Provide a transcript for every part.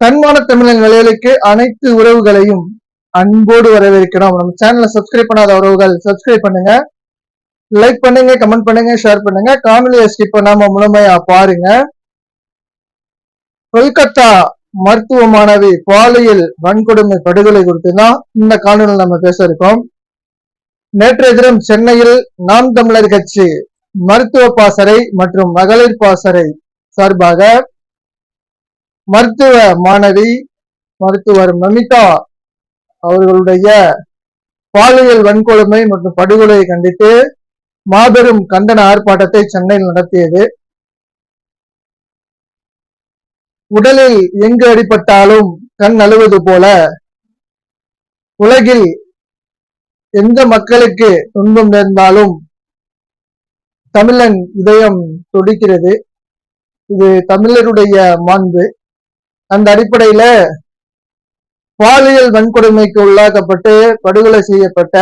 தன்மான தமிழன் நிலைகளுக்கு அனைத்து உறவுகளையும் அன்போடு வரவேற்கிறோம். நம்ம சேனலை சப்ஸ்கிரைப் பண்ணாத உறவுகள் சப்ஸ்கிரைப் பண்ணுங்க. லைக் பண்ணுங்க கமெண்ட் பண்ணுங்க ஷேர் பண்ணுங்க. காணொலியை ஸ்கிப் பண்ணாம முழுமையா பாருங்க. கொல்கத்தா மருத்துவ மாணவி பாலியல் வன்கொடுமை படுகொலை குறித்து தான் இந்த காணொலியில் நம்ம பேச இருக்கோம். நேற்றைய தினம் சென்னையில் நாம் தமிழர் கட்சி மருத்துவ பாசறை மற்றும் மகளிர் பாசறை சார்பாக மருத்துவ மாணவி மருத்துவர் மமிதா அவர்களுடைய பாலியல் வன்கொடுமை மற்றும் படுகொலையை கண்டித்து மாபெரும் கண்டன ஆர்ப்பாட்டத்தை சென்னையில் நடத்தியது. உடலில் எங்கு அடிபட்டாலும் கண் அழுவது போல உலகில் எந்த மக்களுக்கு துன்பம் நேர்ந்தாலும் தமிழன் இதயம் துடிக்கிறது. இது தமிழருடைய மாண்பு. அந்த அடிப்படையில பாலியல் வன்கொடுமைக்கு உள்ளாக்கப்பட்டு படுகொலை செய்யப்பட்ட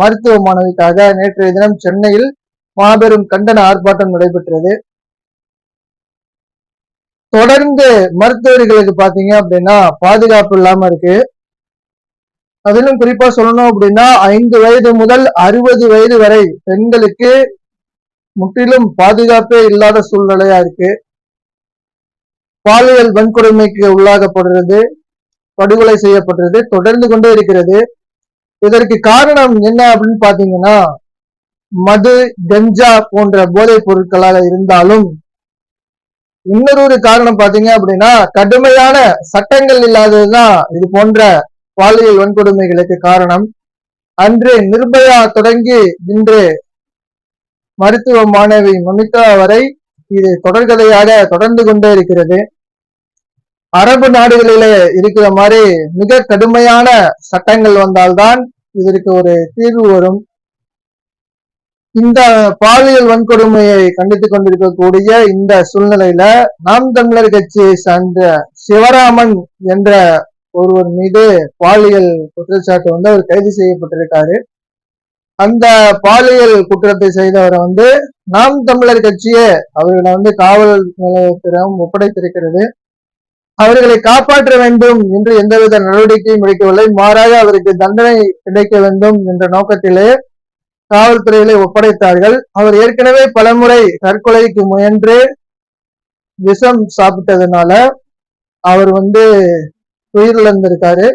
மருத்துவ மாணவிக்காக நேற்றைய தினம் சென்னையில் மாபெரும் கண்டன ஆர்ப்பாட்டம் நடைபெற்றது. தொடர்ந்து மருத்துவர்களுக்கு பாத்தீங்க அப்படின்னா பாதுகாப்பு இல்லாம இருக்கு. அதிலும் குறிப்பா சொல்லணும் அப்படின்னா ஐந்து வயது முதல் அறுபது வயது வரை பெண்களுக்கு முற்றிலும் பாதுகாப்பே இல்லாத சூழ்நிலையா இருக்கு. பாலியல் வன்கொடுமைக்கு உள்ளாகப்படுறது படுகொலை செய்யப்படுறது தொடர்ந்து கொண்டே இருக்கிறது. இதற்கு காரணம் என்ன அப்படின்னு பாத்தீங்கன்னா மது கஞ்சா போன்ற போதைப் பொருட்களாக இருந்தாலும் இன்னொரு காரணம் பாத்தீங்க அப்படின்னா கடுமையான சட்டங்கள் இல்லாததுதான் இது போன்ற பாலியல் வன்கொடுமைகளுக்கு காரணம். அன்று நிர்பயா தொடங்கி இன்று மருத்துவ மாணவி மமிதா வரை இது தொடர்கதையாக தொடர்ந்து கொண்டே இருக்கிறது. அரபு நாடுகளிலே இருக்கிற மாதிரி மிக கடுமையான சட்டங்கள் வந்தால்தான் இதற்கு ஒரு தீர்வு வரும். இந்த பாலியல் வன்கொடுமையை கண்டித்துக் கொண்டிருக்கக்கூடிய இந்த சூழ்நிலையில நாம் தமிழர் கட்சியை சார்ந்த சிவராமன் என்ற ஒருவர் மீது பாலியல் குற்றச்சாட்டு வந்து அவர் கைது செய்யப்பட்டிருக்காரு. அந்த பாலியல் குற்றத்தை செய்தவரை வந்து நாம் தமிழர் கட்சியே அவர்களை வந்து காவல் நிலையத்திடம் ஒப்படைத்திருக்கிறது. அவர்களை காப்பாற்ற வேண்டும் என்று எந்தவித நடவடிக்கையும் எடுக்கவில்லை. மாறாக அவருக்கு தண்டனை கிடைக்க வேண்டும் என்ற நோக்கத்திலே காவல்துறையிலே ஒப்படைத்தார்கள். அவர் ஏற்கனவே பலமுறை தற்கொலைக்கு முயன்று விஷம் சாப்பிட்டதுனால அவர் வந்து உயிரிழந்திருக்காரு.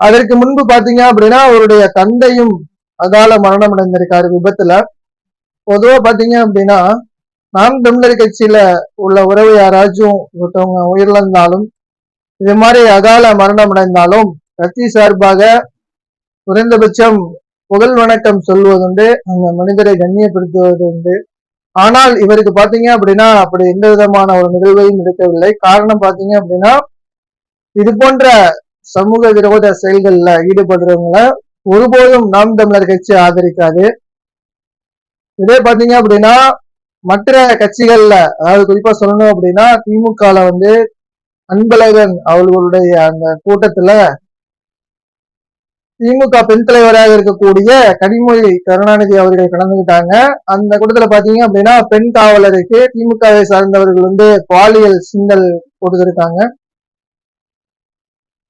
அதற்கு முன்பு பாத்தீங்க அப்படின்னா அவருடைய தந்தையும் அதால மரணம் அடைந்திருக்காரு விபத்துல. பொதுவா பாத்தீங்க அப்படின்னா நாம் தமிழர் கட்சியில உள்ள உறவு யாராச்சும் ஒருத்தவங்க உயிரிழந்தாலும் இது மாதிரி அகால மரணம் அடைந்தாலும் கட்சி சார்பாக குறைந்தபட்சம் புகழ் வணக்கம் சொல்வதுண்டு அந்த மனிதரை கண்ணியப்படுத்துவது உண்டு. ஆனால் இவருக்கு பாத்தீங்க அப்படின்னா அப்படி எந்த விதமான ஒரு நிகழ்வையும் எடுக்கவில்லை. காரணம் பாத்தீங்க அப்படின்னா இது போன்ற சமூக விரோத செயல்கள்ல ஈடுபடுறவங்கள ஒருபோதும் நாம் தமிழர் கட்சி ஆதரிக்காது. இதே பாத்தீங்க அப்படின்னா மற்ற கட்சிகள்ல அதாவது குறிப்பா சொல்லணும் அப்படின்னா திமுகல வந்து அன்பழகன் அவர்களுடைய அந்த கூட்டத்துல திமுக பெண் தலைவராக இருக்கக்கூடிய கனிமொழி கருணாநிதி அவர்கள் கலந்துகிட்டாங்க அந்த கூட்டத்துல பாத்தீங்க அப்படின்னா பெண் காவலருக்கு திமுகவை சார்ந்தவர்கள் வந்து பாலியல் சிந்தல் கொடுத்திருக்காங்க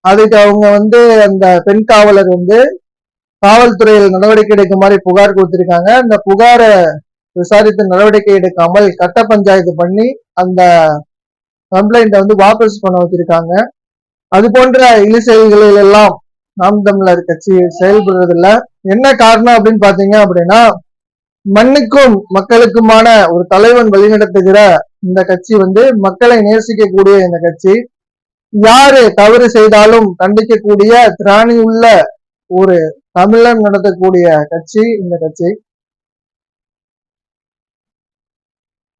அதுக்கு அவங்க வந்து அந்த பெண் காவலர் வந்து காவல்துறையில் நடவடிக்கை எடுக்குமாறு புகார் கொடுத்திருக்காங்க. அந்த புகாரை விசாரித்து நடவடிக்கை எடுக்காமல் கட்ட பஞ்சாயத்து பண்ணி அந்த கம்ப்ளைண்ட்டை வந்து வாபஸ் பண்ண வச்சிருக்காங்க அது போன்ற இழு செயல்களில் எல்லாம் நாம் தமிழர் கட்சி செயல்படுறதில்ல. என்ன காரணம் அப்படின்னு பாத்தீங்க அப்படின்னா மண்ணுக்கும் மக்களுக்குமான ஒரு தலைவன் வழிநடத்துகிற இந்த கட்சி வந்து மக்களை நேசிக்கக்கூடிய இந்த கட்சி. யாரு தவறு செய்தாலும் கண்டிக்கக்கூடிய திராணி உள்ள ஒரு தமிழன் நடத்தக்கூடிய கட்சி இந்த கட்சி.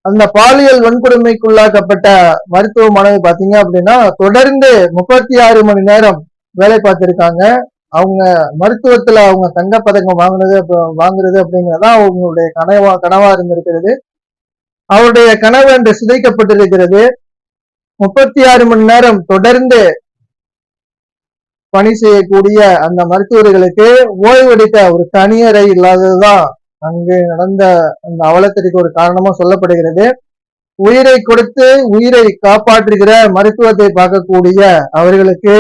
அந்த பாலியல் வன்கொடுமைக்குள்ளாக்கப்பட்ட மருத்துவ மாணவி பாத்தீங்க அப்படின்னா தொடர்ந்து முப்பத்தி ஆறு மணி நேரம் வேலை பார்த்திருக்காங்க. அவங்க மருத்துவத்துல அவங்க தங்கப்பதக்கம் வாங்கினது வாங்குறது அப்படிங்கறதா அவங்களுடைய கனவா கனவா இருந்திருக்கிறது. அவருடைய கனவு என்று சிதைக்கப்பட்டிருக்கிறது. முப்பத்தி ஆறு மணி நேரம் தொடர்ந்து பணி செய்யக்கூடிய அந்த மருத்துவர்களுக்கு ஓய்வெடுக்க ஒரு தனியறை இல்லாததுதான் அங்கு நடந்த அந்த அவலத்திற்கு ஒரு காரணமா சொல்லப்படுகிறது. உயிரை கொடுத்து உயிரை காப்பாற்றுகிற மருத்துவத்தை பார்க்கக்கூடிய அவர்களுக்கு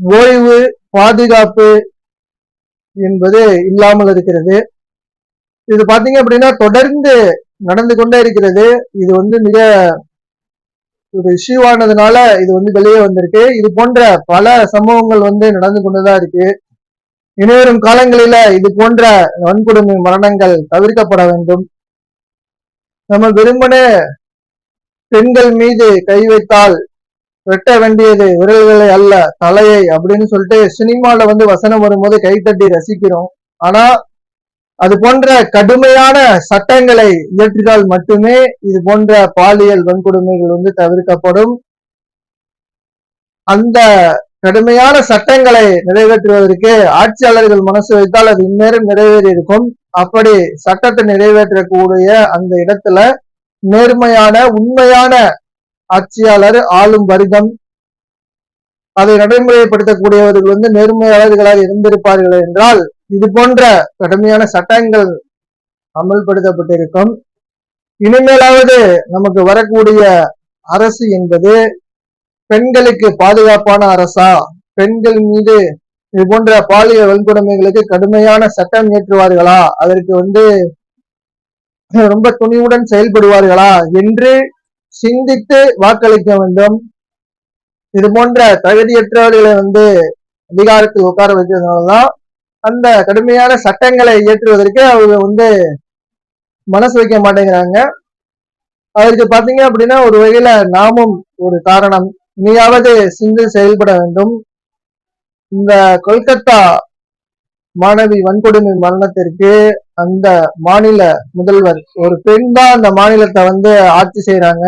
ஓய்வு பாதுகாப்பு என்பது இல்லாமல் இருக்கிறது. இது பாத்தீங்க அப்படின்னா தொடர்ந்து நடந்து கொண்டே இருக்கிறது. இது வந்து மிக ஒரு இஷ்யூ ஆனதுனால இது வந்து வெளியே வந்திருக்கு. இது போன்ற பல சம்பவங்கள் வந்து நடந்து கொண்டுதான் இருக்கு. இனிவரும் காலங்களில இது போன்ற வன்கொடுமை மரணங்கள் தவிர்க்கப்பட வேண்டும். நம்ம வெறுமனே பெண்கள் மீது கை வைத்தால் வெட்ட வேண்டியது விரல்களை அல்ல தலையை அப்படின்னு சொல்லிட்டு சினிமால வந்து வசனம் வரும்போது கைத்தட்டி ரசிக்கிறோம். ஆனா அது போன்ற கடுமையான சட்டங்களை இயற்றினால் மட்டுமே இது போன்ற பாலியல் வன்கொடுமைகள் வந்து தவிர்க்கப்படும். அந்த கடுமையான சட்டங்களை நிறைவேற்றுவதற்கு ஆட்சியாளர்கள் மனசு வைத்தால் அது இந்நேரம் நிறைவேறி இருக்கும் அப்படி சட்டத்தை நிறைவேற்றக்கூடிய அந்த இடத்துல நேர்மையான உண்மையான ஆட்சியாளர் ஆளும் வர்க்கம் அதை நடைமுறைப்படுத்தக்கூடியவர்கள் வந்து நேர்மையாளர்களாக இருந்திருப்பார்கள் என்றால் இது போன்ற கடுமையான சட்டங்கள் அமல்படுத்தப்பட்டிருக்கும். இனிமேலாவது நமக்கு வரக்கூடிய அரசு என்பது பெண்களுக்கு பாதுகாப்பான அரசா? பெண்கள் மீது இது போன்ற பாலியல் வன்கொடுமைகளுக்கு கடுமையான சட்டம் இயற்றுவார்களா? அதற்கு வந்து ரொம்ப துணிவுடன் செயல்படுவார்களா? என்று சிந்தித்து வாக்களிக்க வேண்டும். இது போன்ற தகுதியற்றவர்களை வந்து அதிகாரத்தில் உட்கார வைக்கிறதுனாலதான் அந்த கடுமையான சட்டங்களை இயற்றுவதற்கு அவங்க வந்து மனசு வைக்க மாட்டேங்கிறாங்க. அதற்கு பாத்தீங்க அப்படின்னா ஒரு வகையில நாமும் ஒரு காரணம். நீயாவது சிந்து செயல்பட வேண்டும். இந்த கொல்கத்தா மாணவி வன்கொடுமை மரணத்திற்கு அந்த மாநில முதல்வர் ஒரு பெண் தான் அந்த மாநிலத்தை வந்து ஆட்சி செய்யறாங்க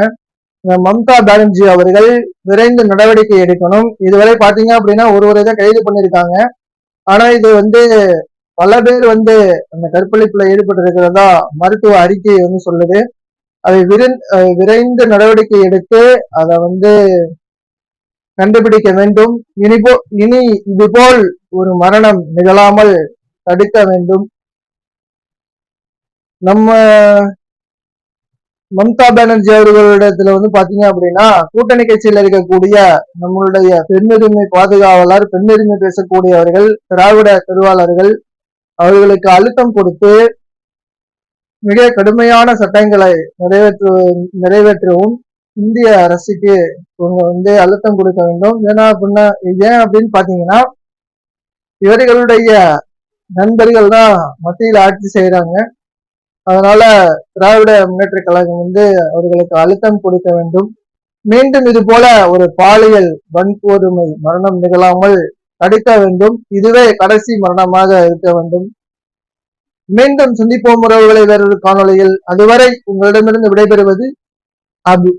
மம்தா பானர்ஜி அவர்கள் விரைந்து நடவடிக்கை எடுக்கணும். இதுவரை பாத்தீங்க அப்படின்னா ஒருவரை தான் கைது பண்ணிருக்காங்க ஆனா இது வந்து பல பேர் வந்து அந்த கற்பழிப்புல ஈடுபட்டு இருக்கிறதா மருத்துவ அறிக்கை வந்து சொல்லுது. அதை விரைந்து நடவடிக்கை எடுத்து அதை வந்து கண்டுபிடிக்க வேண்டும். இனிபோ இனி இதுபோல் ஒரு மரணம் நிகழாமல் தடுக்க வேண்டும். நம்ம மம்தா பானர்ஜி அவர்களிடத்துல வந்து பாத்தீங்க அப்படின்னா கூட்டணி கட்சியில இருக்கக்கூடிய நம்மளுடைய பெண்ணுரிமை பாதுகாவலர் பெண்ணுரிமை பேசக்கூடியவர்கள் திராவிட திருவாளர்கள் அவர்களுக்கு அழுத்தம் கொடுத்து மிக கடுமையான சட்டங்களை நிறைவேற்று நிறைவேற்றவும் இந்திய அரசுக்கு இவங்க வந்து அழுத்தம் கொடுக்க வேண்டும். ஏன்னா அப்படின்னா ஏன் அப்படின்னு பாத்தீங்கன்னா இவர்களுடைய நண்பர்கள் தான் மத்தியில் ஆட்சி செய்யறாங்க அதனால திராவிட முன்னேற்ற கழகம் வந்து அவர்களுக்கு அழுத்தம் கொடுக்க வேண்டும். மீண்டும் இது போல ஒரு பாலியல் வன்கொடுமை மரணம் நிகழாமல் தடுக்க வேண்டும். இதுவே கடைசி மரணமாக இருக்க வேண்டும். மீண்டும் சந்திப்போம் உறவுகளை வேறொரு காணொலியில் அதுவரை உங்களிடமிருந்து விடைபெறுவது அபு.